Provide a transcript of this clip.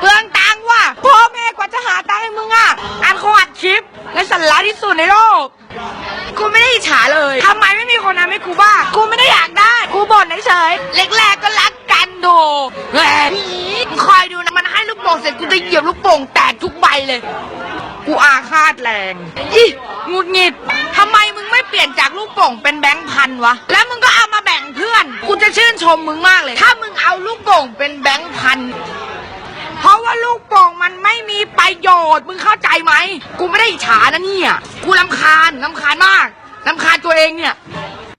เปลืองตังว่ะพ่อแม่กว่าจะหาตังให้มึงอะอันโคอัดคลิปและสันหลาที่สุดในโลก กูไม่ได้อิจฉาเลยทำไมไม่มีคนทำให้กูบ้างกูไม่ได้อยากได้ กูบ่นเฉยเล็กๆก็รักกันโดูแหมคอยดูนะมันให้ลูกโป่งเสร็จกูจะเหยียบลูกโป่งแตกทุกใบเลย กูอาฆาตแรงอีงุดหงิดทำไมมึงไม่เปลี่ยนจากลูกโป่งเป็นแบงค์พันวะ แล้วมึงก็เอามาแบ่งเพื่อน กูจะชื่นชมมึงมากเลย ถ้ามึงเอาลูกโป่งเป็น ว่าลูกโป่งมันไม่มีประโยชน์ มึงเข้าใจไหม กูไม่ได้อิจฉานะเนี่ย กูลำคาญลำคาญมากลำคาญตัวเองเนี่ย